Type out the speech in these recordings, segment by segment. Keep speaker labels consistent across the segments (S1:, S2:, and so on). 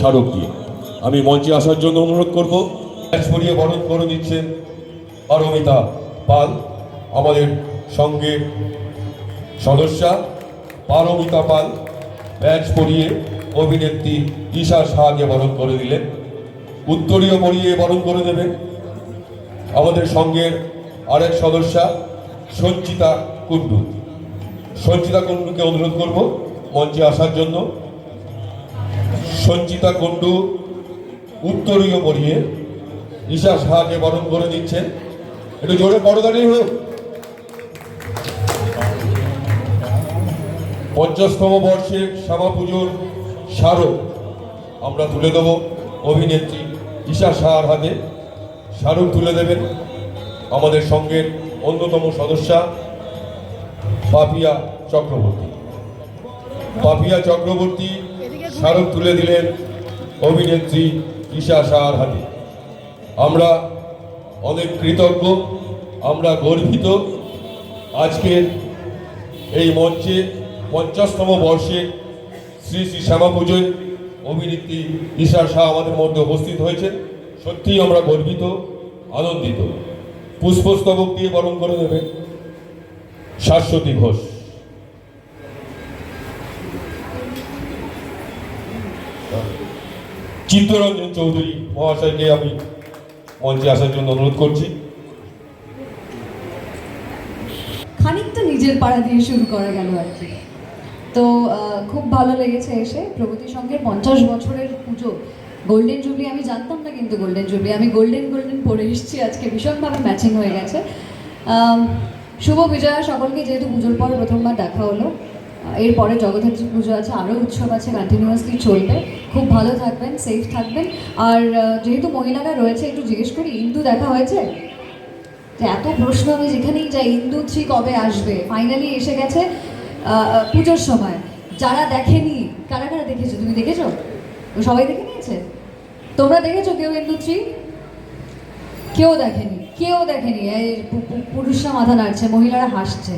S1: স্মারক দিয়ে। আমি মঞ্চে আসার জন্য অনুরোধ করব। পরিয়ে বরণ করে দিচ্ছেন পারমিতা পাল, আমাদের সঙ্গে সদস্যা পারমিতা পাল। ব্যাচ পরিয়ে অভিনেত্রী ঈশা শাহকে বরণ করে দিলেন। উত্তরীয় পরিয়ে বরণ করে দেবেন। আমাদের সঙ্গের আরেক সদস্যা, সঞ্চিতা কুণ্ডু। সঞ্চিতা কুণ্ডুকে অনুরোধ করব মঞ্চে আসার জন্য। সঞ্চিতা কুণ্ডু, উত্তরীয় পরিয়ে ঈশা শাহকে বরণ করে দিচ্ছেন একটু জোরে বড়দানি হোক। পঞ্চাশতম বর্ষের শ্যামা পুজোর স্মারক আমরা তুলে দেব অভিনেত্রী ঈশা শাহর হাতে। স্মারক তুলে দেবেন আমাদের সঙ্গের অন্যতম সদস্যা পাপিয়া চক্রবর্তী। পাপিয়া চক্রবর্তী স্মারক তুলে দিলেন অভিনেত্রী ঈশা শাহর হাতে। আমরা অনেক কৃতজ্ঞ, আমরা গর্বিত। আজকের এই মঞ্চে পঞ্চাশতম বর্ষে শ্রী শ্রী শ্যামা পুজোয় অভিনেত্রী ঈশা শাহ আমাদের মধ্যে উপস্থিত হয়েছেন। সত্যিই আমরা গর্বিত, আনন্দিত। পুষ্পস্তবক দিয়ে বরণ করে দেবেন শাশ্বতী ঘোষ। চিত্তরঞ্জন চৌধুরী মহাশয়কে আমি মঞ্চে আসার জন্য অনুরোধ করছি।
S2: খানিকটা নিজের পাড়া দিয়ে শুরু করা গেল আর কি। তো খুব ভালো লেগেছে এসে। প্রগতি সঙ্গের পঞ্চাশ বছরের পুজো। গোল্ডেন জুবলি আমি জানতাম না কিন্তু গোল্ডেন জুবলি আমি গোল্ডেন গোল্ডেন পরে এসেছি আজকে। ভীষণভাবে ম্যাচিং হয়ে গেছে। শুভ বিজয়া সকলকে। যেহেতু পুজোর পর প্রথমবার দেখা হলো এরপরে জগদ্ধাত্রী পুজো আছে, আরও উৎসব আছে কন্টিনিউয়াসলি চলবে। খুব ভালো থাকবেন সেফ থাকবেন। আর যেহেতু মহিলারা রয়েছে, একটু জিজ্ঞেস করি, ইন্দু দেখা হয়েছে? তো এত প্রশ্ন, আমি যেখানেই যাই, ইন্দু থ্রি কবে আসবে? ফাইনালি এসে গেছে পুজোর সময়। যারা দেখেনি, কারা কারা দেখেছ? তুমি দেখেছ? সবাই দেখে নিয়েছে? তোমরা দেখেছ কেউ ইন্দু থ্রি? কেউ দেখেনি কেউ দেখেনি। পুরুষরা মাথা নাড়ছে, মহিলারা হাসছে।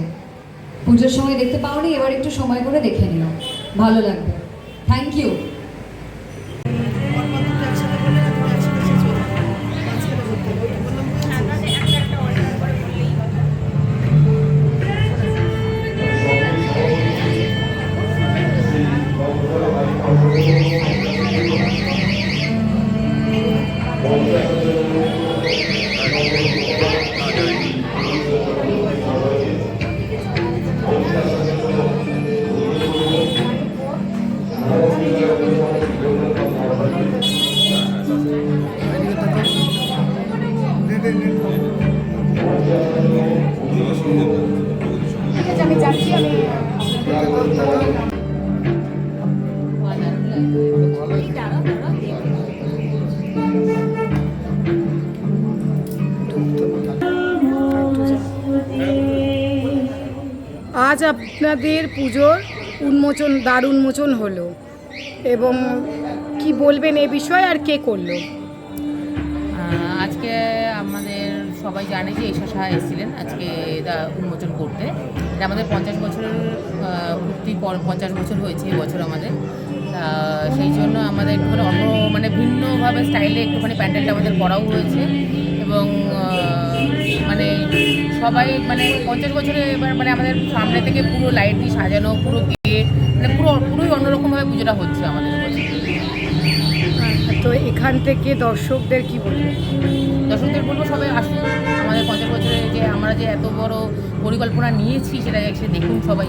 S2: পুজোর সময় দেখতে পাওনি এবার একটু সময় করে দেখে নিও। ভালো লাগবে। থ্যাংক ইউ
S3: আজ আপনাদের পুজোর উন্মোচন, দ্বার উন্মোচন হলো এবং কি বলবেন এ বিষয়ে আর কে করল?
S4: আজকে আমাদের সবাই জানে যে ঈশা সাহা এসেছিলেন আজকে উন্মোচন করতে। এটা আমাদের পঞ্চাশ বছরের পূর্তি পর- পঞ্চাশ বছর হয়েছে এবছর আমাদের সেই জন্য আমাদের একটুখানি অন্য মানে ভিন্নভাবে স্টাইলে একটুখানি প্যান্ডেলটা আমাদের করাও হয়েছে এবং মানে সবাই মানে পঞ্চাশ বছরে এবার মানে আমাদের সামনে থেকে পুরো লাইট দিয়ে সাজানো, পুরো গেট মানে পুরো, পুরোই অন্যরকমভাবে পুজোটা হচ্ছে আমাদের।
S3: তো এখান থেকে দর্শকদের কি বলব?
S4: দর্শকদের বলব সবাই আসুন। আমাদের পঞ্চাশ বছরে যে আমরা যে এত বড় পরিকল্পনা নিয়েছি সেটা এসে দেখুন সবাই।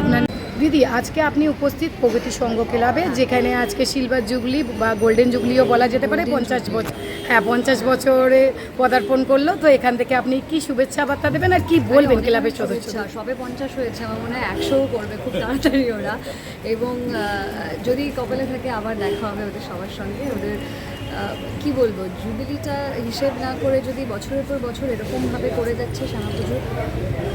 S3: আপনার দিদি আজকে আপনি উপস্থিত প্রগতি সংঘ ক্লাবে যেখানে আজকে সিলভার জুবলি বা গোল্ডেন জুগলিও বলা যেতে পারে পঞ্চাশ বছর হ্যাঁ পঞ্চাশ বছরে পদার্পণ করল। তো এখান থেকে আপনি কি শুভেচ্ছা বার্তা দেবেন আর কি বলবেন ক্লাবের সদস্য।
S2: সবে পঞ্চাশ হয়েছে আমার মনে হয় একশোও করবে খুব তাড়াতাড়ি ওরা। এবং যদি কপালে থাকে আবার দেখা হবে ওদের সবার সঙ্গে ওদের কি বলব জুবিলিটা হিসেব না করে যদি বছরের পর বছর এরকমভাবে করে যাচ্ছে শ্যামা পুজো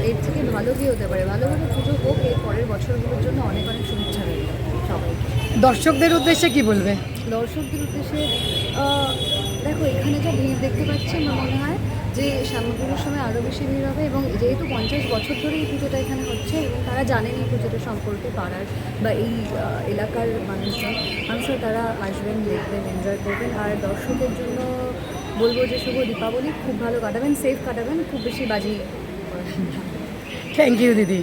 S2: এর থেকে ভালো কি হতে পারে? ভালোভাবে পুজো হোক এর পরের বছরগুলোর জন্য অনেক অনেক শুভেচ্ছা রইল সবাইকে।
S3: দর্শকদের উদ্দেশ্যে কি বলবে?
S2: দর্শকদের উদ্দেশ্যে দেখো এখানে যা ভিড় দেখতে পাচ্ছি আমার মনে হয় যে শ্যামাপুরের সময় আরও বেশি ভিড় হবে এবং যেহেতু পঞ্চাশ বছর ধরে এই পুজোটা এখানে হচ্ছে এবং তারা জানেন এই পুজোটা সম্পর্কে পাড়ার বা এই এলাকার মানুষজন মানুষরা তারা আসবেন দেখবেন এনজয় করবেন। আর দর্শকের জন্য বলব যে শুভ দীপাবলি খুব ভালো কাটাবেন সেফ কাটাবেন খুব বেশি বাজি
S3: থ্যাংক ইউ দিদি।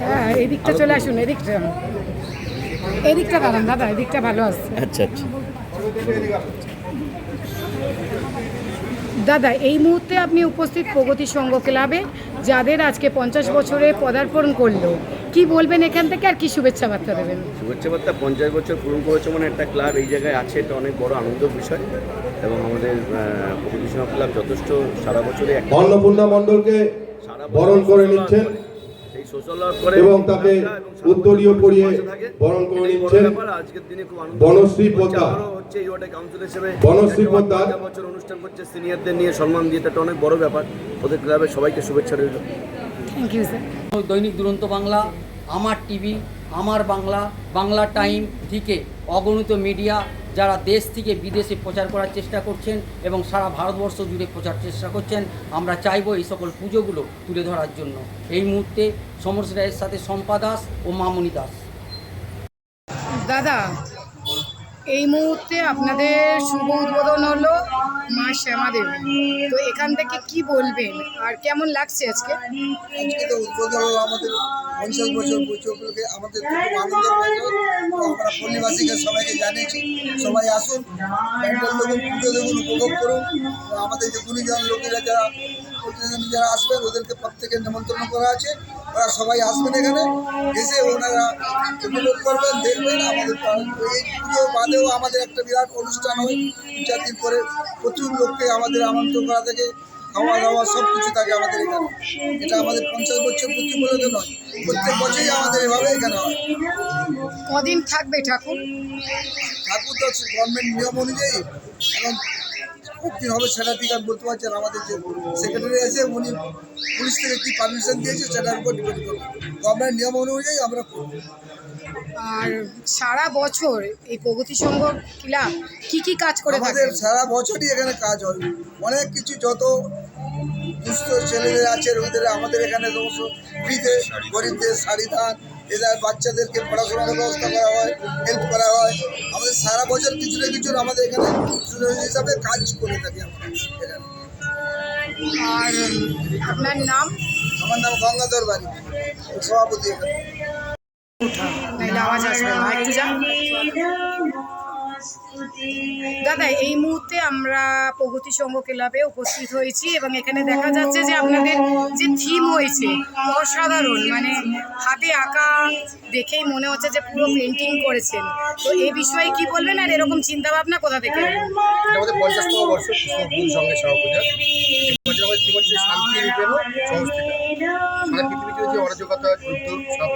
S3: হ্যাঁ এদিকটা চলে আসুন এদিকটা এদিকটা দাঁড়ান দাদা এদিকটা ভালো আসছে
S5: আচ্ছা আচ্ছা।
S3: দাদা এই মুহূর্তে আপনি উপস্থিত প্রগতি সংঘ ক্লাবে যাদের আজকে পঞ্চাশ বছরে পদার্পণ করল। কি বলবেন এখান থেকে আর কি শুভেচ্ছা বার্তা দেবেন?
S5: শুভেচ্ছা বার্তা পঞ্চাশ বছর পূরণ করেছে মানে একটা ক্লাব এই জায়গায় আছে এটা অনেক বড় আনন্দ বিষয়। এবং আমাদের প্রগতি সংঘ ক্লাব যথেষ্ট সারা বছরে একটা
S1: অন্নপূর্ণা মণ্ডলকে
S5: সারা
S1: বরণ করে নিচ্ছেন। এবং তাকে
S5: এবং
S1: উত্তরীয় পরিয়ে বরণ করে নিচ্ছেন
S5: ব্যাপার, আজকের দিনে খুব আনন্দ
S1: বনশ্রী
S5: হচ্ছে।
S1: পোদ্দার। বনশ্রী পোদ্দার।
S5: বছর অনুষ্ঠান করছে সিনিয়রদের নিয়ে সম্মান দিয়ে এটা একটা অনেক বড় ব্যাপার ওদের ক্লাবের সবাইকে শুভেচ্ছা রইল
S3: থ্যাংক ইউ স্যার
S6: দৈনিক দুরন্ত বাংলা আমার টিভি আমার বাংলা বাংলা টাইম থেকে অগণিত মিডিয়া যারা দেশ থেকে বিদেশে প্রচার করার চেষ্টা করছেন এবং সারা ভারতবর্ষ জুড়ে প্রচার চেষ্টা করছেন, আমরা চাইব এই সকল পুজোগুলো তুলে ধরার জন্য। এই মুহূর্তে সমর রায়ের সাথে শম্পা দাস ও মামনি দাস।
S3: দাদা এই মুহূর্তে আপনাদের শুভ উদ্বোধন হলো মা শ্যামা দেবী তো এখান থেকে কি বলবেন? আর কেমন লাগছে আজকে?
S7: আজকে তো উদ্বোধন হলো আমাদের পঞ্চাশ বছর উপলক্ষে। আমাদের খুব আনন্দ আমরা পল্লীবাসীকে সবাইকে জানিয়েছি, সবাই আসুন, প্যান্ডেল দেখুন, পুজো দেখুন, উপভোগ করুন। আমাদের যে গুণীজন, লোকেরা যারা যারা আসবেন, ওদেরকে প্রত্যেকে নিমন্ত্রণ করা আছে। ওরা সবাই আসবেন এখানে। এসে ওনারা উপভোগ করবেন দেখবেন আমাদের এই পুজো বাদেও আমাদের একটা বিরাট অনুষ্ঠান হয়। দু চার দিন পরে প্রচুর লোককে আমাদের আমন্ত্রণ করা থাকে খাওয়া দাওয়া সব কিছু থাকে আমাদের এখানে। এটা আমাদের পঞ্চাশ বছর প্রতি বলে নয় প্রত্যেক বছরই আমাদের এভাবে এখানে হয়।
S3: কদিন থাকবে ঠাকুর?
S7: ঠাকুর তো গভর্নমেন্ট নিয়ম অনুযায়ী এখন দিন হবে সেটা ঠিক আমি বলতে পারছি আমাদের যে সেক্রেটারি আছে উনি পুলিশ থেকে কী পারমিশন দিয়েছে সেটার উপর ডিপেন্ড করবে। গভর্নমেন্ট নিয়ম অনুযায়ী আমরা করব।
S3: আর সারা বছর এই প্রগতি সংঘ ক্লাব কি কি কাজ করে
S7: আমাদের সারা বছরই এখানে কাজ হয়। অনেক কিছু যত দুস্থ ছেলেদের আছে ওদের আমাদের এখানে সমস্ত ফ্রিতে গরিবদের শাড়ি দান এদের বাচ্চাদেরকে পড়াশোনার ব্যবস্থা করা হয় হেল্প করা হয়। আমাদের সারা বছর কিছু না কিছু আমাদের এখানে হিসাবে কাজ করে থাকি আমরা এখানে।
S3: আর আপনার নাম?
S7: আমার নাম গঙ্গাধর বাড়ি সভাপতি এখানে।
S3: আওয়াজ আসবে দাদা, এই মুহূর্তে আমরা প্রগতি সংঘ ক্লাবে উপস্থিত হয়েছি এবং এখানে দেখা যাচ্ছে যে আপনাদের যে থিম হয়েছে, অসাধারণ মানে হাতে আঁকা দেখেই মনে হচ্ছে যে পুরো পেন্টিং করেছেন। তো এই বিষয়ে কি বলবেন আর এরকম চিন্তা ভাবনা কোথা থেকে?
S8: অরাজকতা, যুদ্ধ, সব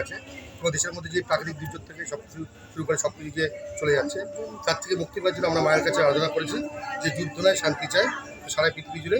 S8: আছে। এবং দেশের মধ্যে যে প্রাকৃতিক দুর্যোগ থেকে সব কিছু শুরু করে সব কিছু যে চলে যাচ্ছে। তার থেকে মুক্তি পাওয়ার জন্য আমরা মায়ের কাছে আলোচনা করেছি যে যুদ্ধ নয়, শান্তি চাই। সারা পৃথিবী জুড়ে।